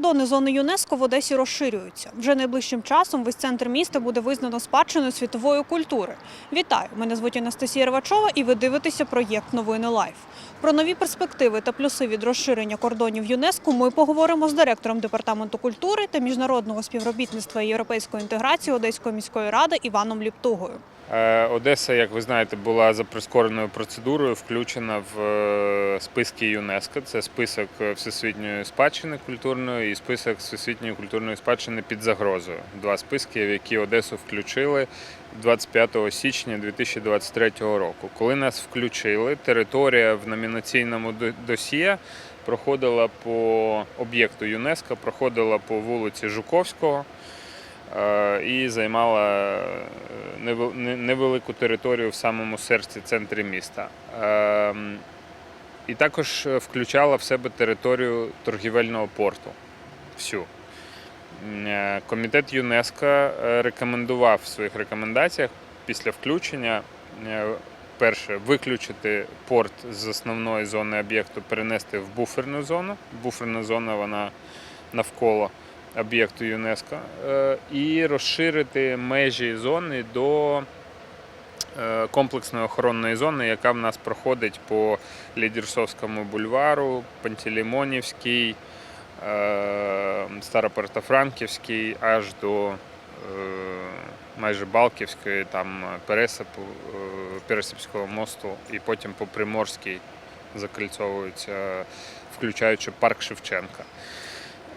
Кордони зони ЮНЕСКО в Одесі розширюються. Вже найближчим часом весь центр міста буде визнано спадщиною світової культури. Вітаю! Мене звуть Анастасія Рвачова і ви дивитеся проєкт Новини Лайф. Про нові перспективи та плюси від розширення кордонів ЮНЕСКО ми поговоримо з директором департаменту культури та міжнародного співробітництва і європейської інтеграції Одеської міської ради Іваном Ліптугою. Е, Одеса, як ви знаєте, була за прискореною процедурою включена в е, списки ЮНЕСКО. Це список е, всесвітньої спадщини культурної і список всесвітньої культурної спадщини під загрозою. Два списки, в які Одесу включили 25 січня 2023 року. Коли нас включили, територія в номінаційному до- досьє проходила по об'єкту ЮНЕСКО, проходила по вулиці Жуковського е, і займала е, невел- не- невелику територію в самому серці центрі міста. Ем, І також е, включала в себе територію торгівельного порту. Всю. Е, Комітет ЮНЕСКО е, рекомендував в своїх рекомендаціях після включення е, перше виключити порт з основної зони об'єкту, перенести в буферну зону. Буферна зона вона навколо об'єкту ЮНЕСКО, і розширити межі зони до комплексної охоронної зони, яка в нас проходить по Лідерсовському бульвару, Пантелеймонівський, е, Старопортофранківський, аж до е, майже Балківської, там Пересипу, е, Пересипського мосту, і потім по Приморській закольцовуються, включаючи парк Шевченка.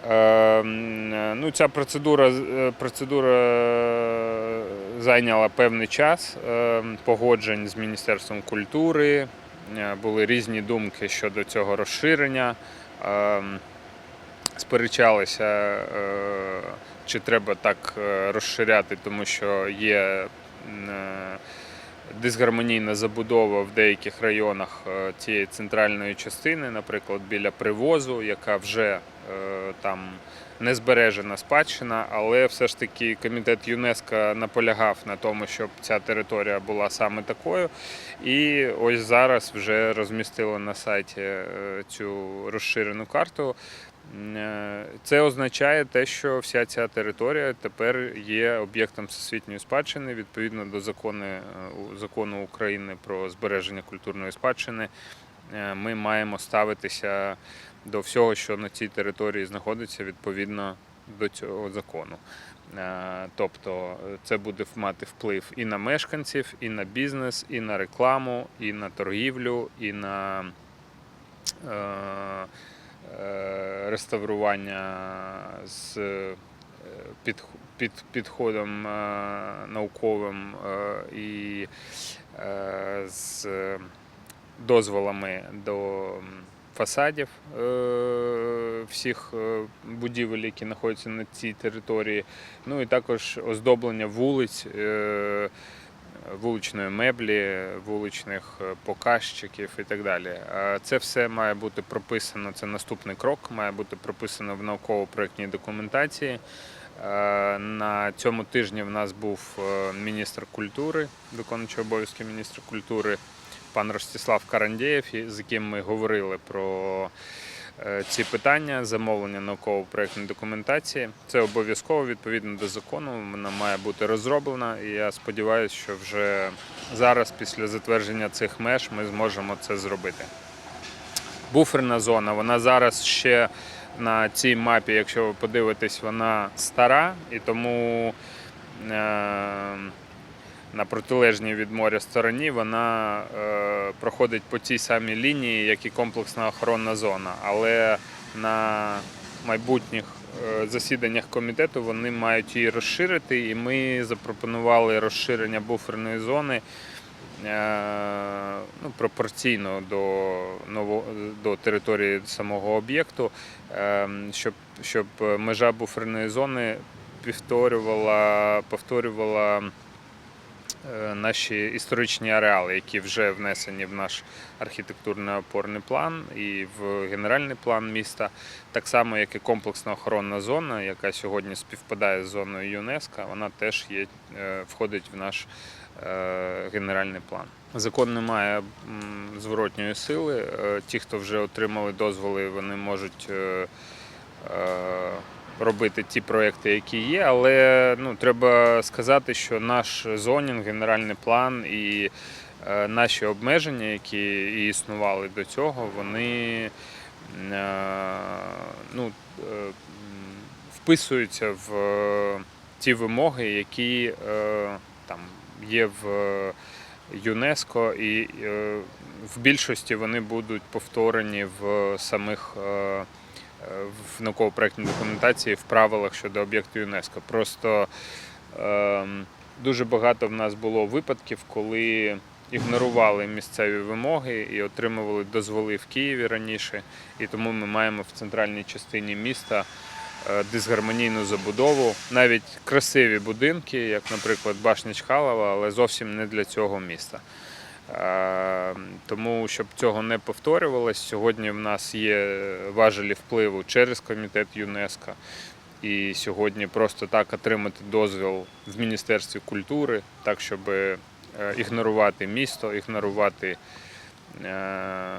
Е, Ну, ця процедура, е, процедура зайняла певний час е, погоджень з Міністерством культури. Е, Були різні думки щодо цього розширення. Сперечалися, е, чи треба так е, розширяти, тому що є е, дисгармонійна забудова в деяких районах цієї центральної частини, наприклад, біля привозу, яка вже там не збережена спадщина, але все ж таки комітет ЮНЕСКО наполягав на тому, щоб ця територія була саме такою. І ось зараз вже розмістили на сайті цю розширену карту. Е, Це означає те, що вся ця територія тепер є об'єктом всесвітньої спадщини відповідно до закону, е, закону України про збереження культурної спадщини. е, Ми маємо ставитися до всього, що на цій території знаходиться відповідно до цього закону. Тобто це буде мати вплив і на мешканців, і на бізнес, і на рекламу, і на торгівлю, і на е, реставрування з е, під, під, підходом е, науковим е, і е, з дозволами до фасадів е, всіх е, будівель, які знаходяться на цій території. Ну і також оздоблення вулиць, е, вуличної меблі, вуличних е, показчиків і так далі. Це все має бути прописано. Це наступний крок, має бути прописано в науково-проєктній документації. Е, На цьому тижні в нас був е, міністр культури, виконуючий обов'язки міністра культури, пан Ростислав Карандєєв, з яким ми говорили про ці питання, замовлення науково-проєктної документації. Це обов'язково відповідно до закону. Вона має бути розроблена, і я сподіваюся, що вже зараз, після затвердження цих меж, ми зможемо це зробити. Буферна зона, вона зараз ще на цій мапі, якщо ви подивитесь, вона стара, і тому е, на протилежній від моря стороні вона е, проходить по тій самій лінії, як і комплексна охоронна зона. Але на майбутніх е, засіданнях комітету вони мають її розширити, і ми запропонували розширення буферної зони е, ну, пропорційно до, ново, до території самого об'єкту, щоб, щоб межа буферної зони повторювала, повторювала наші історичні ареали, які вже внесені в наш архітектурний опорний план і в генеральний план міста, так само, як і комплексна охоронна зона, яка сьогодні співпадає з зоною ЮНЕСКО, вона теж є, е, входить в наш е, генеральний план. Закон не має зворотньої сили. Е, Ті, хто вже отримали дозволи, вони можуть е, е, робити ті проекти, які є. Але ну, треба сказати, що наш зонінг, генеральний план і е, наші обмеження, які і існували до цього, вони е, ну, е, вписуються в е, ті вимоги, які е, там є в е, ЮНЕСКО, і е, в більшості вони будуть повторені в самих е, в науково-проектній документації в правилах щодо об'єкту ЮНЕСКО. Просто е, дуже багато в нас було випадків, коли ігнорували місцеві вимоги і отримували дозволи в Києві раніше. І тому ми маємо в центральній частині міста е, дисгармонійну забудову, навіть красиві будинки, як, наприклад, башня Чкалова, але зовсім не для цього міста. Тому, щоб цього не повторювалось, сьогодні в нас є важелі впливу через комітет ЮНЕСКО. І сьогодні просто так отримати дозвіл в Міністерстві культури, так щоб е, ігнорувати місто, ігнорувати е,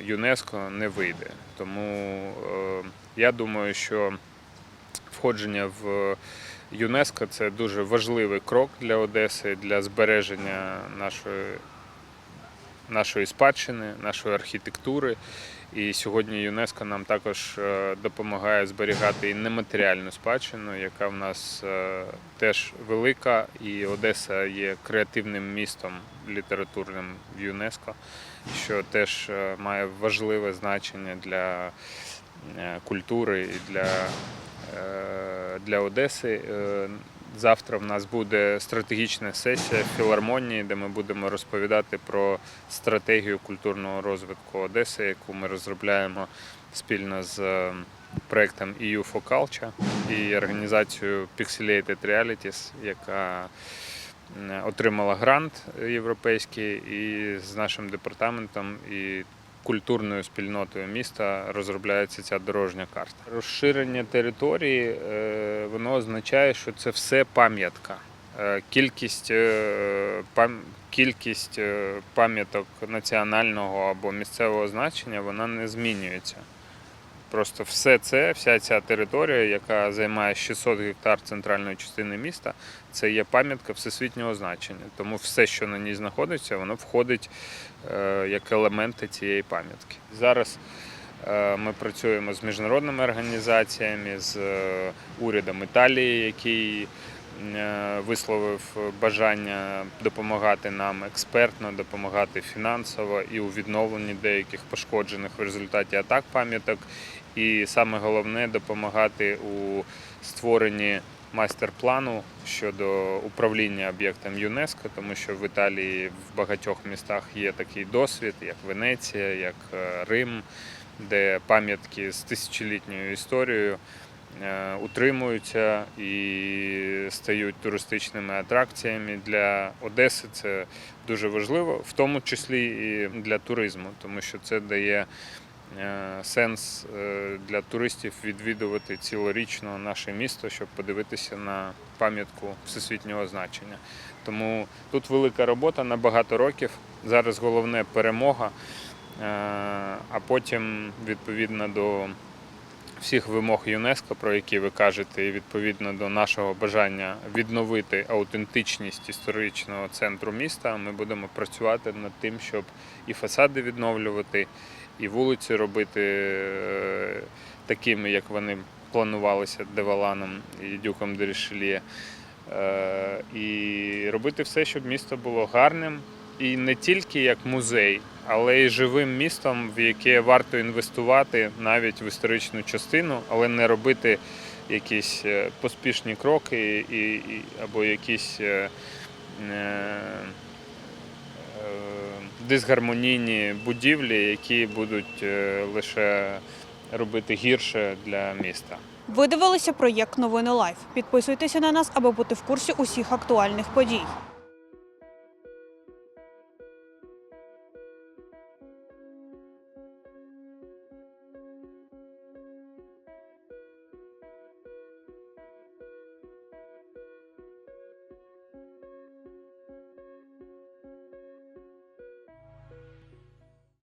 ЮНЕСКО не вийде. Тому е, я думаю, що входження в ЮНЕСКО це дуже важливий крок для Одеси, для збереження нашої, нашої спадщини, нашої архітектури. І сьогодні ЮНЕСКО нам також е, допомагає зберігати і нематеріальну спадщину, яка в нас е, теж велика, і Одеса є креативним містом літературним в ЮНЕСКО, що теж е, має важливе значення для культури і для, для Одеси. Завтра в нас буде стратегічна сесія в філармонії, де ми будемо розповідати про стратегію культурного розвитку Одеси, яку ми розробляємо спільно з е, проектом EU for Culture і організацією Pixelated Realities, яка отримала грант європейський і з нашим департаментом і культурною спільнотою міста розробляється ця дорожня карта. Розширення території е, воно означає, що це все пам'ятка. Е, Кількість, е, кількість пам'яток національного або місцевого значення вона не змінюється. Просто все це, вся ця територія, яка займає 600 гектар центральної частини міста, це є пам'ятка всесвітнього значення. Тому все, що на ній знаходиться, воно входить е, як елементи цієї пам'ятки. Зараз е, ми працюємо з міжнародними організаціями, з е, урядом Італії, який висловив бажання допомагати нам експертно, допомагати фінансово і у відновленні деяких пошкоджених в результаті атак пам'яток. І саме головне допомагати у створенні майстер-плану щодо управління об'єктом ЮНЕСКО, тому що в Італії в багатьох містах є такий досвід, як Венеція, як е, Рим, де пам'ятки з тисячолітньою історією е, утримуються і стають туристичними атракціями для Одеси. Це дуже важливо, в тому числі і для туризму, тому що це дає сенс е, для туристів відвідувати цілорічно наше місто, щоб подивитися на пам'ятку всесвітнього значення. Тому тут велика робота на багато років. Зараз головне перемога, е, а потім відповідно до всіх вимог ЮНЕСКО, про які ви кажете, і відповідно до нашого бажання відновити аутентичність історичного центру міста, ми будемо працювати над тим, щоб і фасади відновлювати, і вулиці робити е, такими, як вони планувалися Деваланом і Дюком Дерішельє. Е, І робити все, щоб місто було гарним і не тільки як музей, але й живим містом, в яке варто інвестувати навіть в історичну частину, але не робити якісь е, поспішні кроки і, і, або якісь е, е, дисгармонійні будівлі, які будуть е, лише робити гірше для міста. Ви дивилися проєкт Новини Лайф. Підписуйтеся на нас, аби бути в курсі усіх актуальних подій.